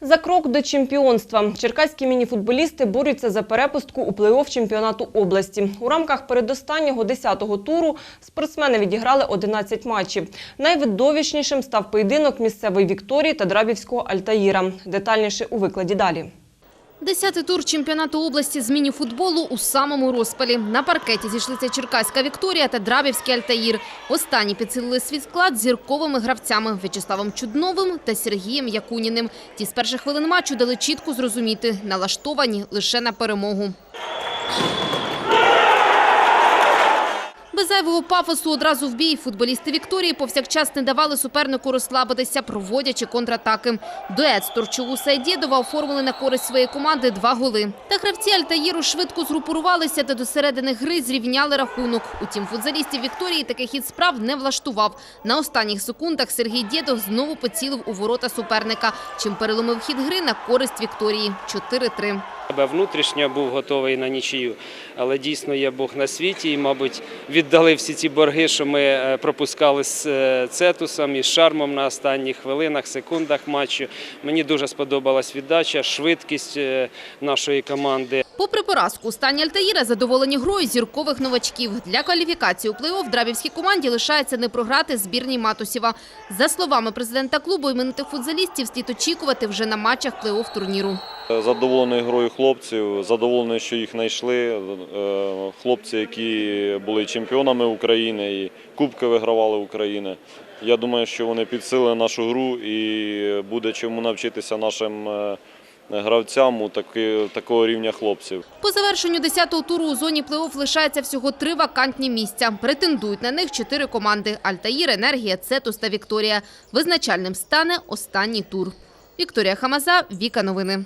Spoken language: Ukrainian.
За крок до чемпіонства черкаські мініфутболісти борються за перепустку у плей-офф чемпіонату області. У рамках передостаннього 10-го туру спортсмени відіграли 11 матчів. Найвидовішнішим став поєдинок місцевої Вікторії та Драбівського Альтаїра. Детальніше у викладі далі. Десятий тур чемпіонату області з міні-футболу у самому розпалі. На паркеті зійшлися Черкаська Вікторія та Драбівський Альтаїр. Останні підсилили свій склад зірковими гравцями В'ячеславом Чудновим та Сергієм Якуніним. Ті з перших хвилин матчу дали чітко зрозуміти – налаштовані лише на перемогу. Без зайвого пафосу одразу в бій футболісти Вікторії повсякчас не давали супернику розслабитися, проводячи контратаки. Дует з Торчову Сайдєдова оформили на користь своєї команди два голи. Та гравці Альтаїру швидко згрупурувалися та до середини гри зрівняли рахунок. Утім, футзалістів Вікторії такий хід справ не влаштував. На останніх секундах Сергій Дєдов знову поцілив у ворота суперника, чим переломив хід гри на користь Вікторії – 4-3. Себе внутрішньо був готовий на нічию, але дійсно є Бог на світі, і, мабуть, віддали всі ці борги, що ми е, пропускали з е, Цетусом і з шармом на останніх хвилинах, секундах матчу. Мені дуже сподобалась віддача, швидкість е, нашої команди. Попри поразку, стані Альтаїра задоволені грою зіркових новачків. Для кваліфікації у плей-офф драбівській команді лишається не програти збірній Матусєва. За словами президента клубу, іменитих футзалістів слід очікувати вже на матчах плей-офф турніру. Задоволений грою хлопців, задоволений, що їх знайшли. Е, Хлопці, які були чемпіонами України і кубки вигравали України. Я думаю, що вони підсилили нашу гру і буде чому навчитися нашим е, гравцям у таки, такого рівня хлопців. По завершенню 10-го туру у зоні плей-офф лишається всього три вакантні місця. Претендують на них чотири команди – Альтаїр, Енергія, Цетус та Вікторія. Визначальним стане останній тур. Вікторія Хамаза, Віка Новини.